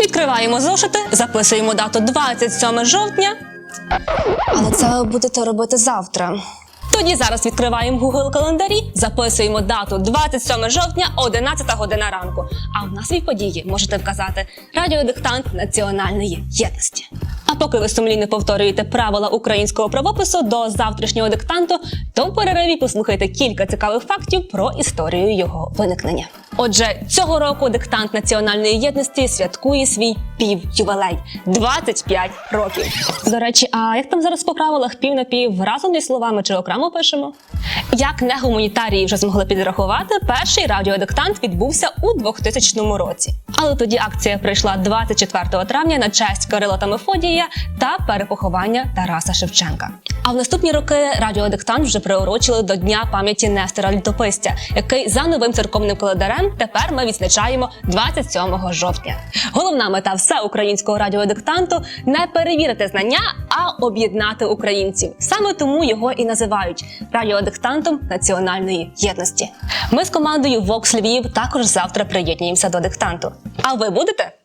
Відкриваємо зошити, записуємо дату 27 жовтня. Але це ви будете робити завтра. Тоді зараз відкриваємо Google календарі, записуємо дату 27 жовтня, 11 година ранку. А в назві події можете вказати радіодиктант національної єдності. А поки ви сумлінно повторюєте правила українського правопису до завтрашнього диктанту, то в перериві послухайте кілька цікавих фактів про історію його виникнення. Отже, цього року диктант національної єдності святкує свій півювелей 25 років. До речі, а як там зараз по правилах пів на пів разом зі словами чи окремо пишемо? Як не гуманітарії вже змогли підрахувати, перший радіодиктант відбувся у 2000 році. Але тоді акція прийшла 24 травня на честь Кирила та Мефодія та перепоховання Тараса Шевченка. А в наступні роки радіодиктант вже приурочили до Дня пам'яті Нестора Літописця, який за новим церковним календарем тепер ми відзначаємо 27 жовтня. Головна мета всеукраїнського радіодиктанту не перевірити знання, а об'єднати українців. Саме тому його і називають радіодиктантом національної єдності. Ми з командою Vox Львів також завтра приєднуємося до диктанту. А ви будете?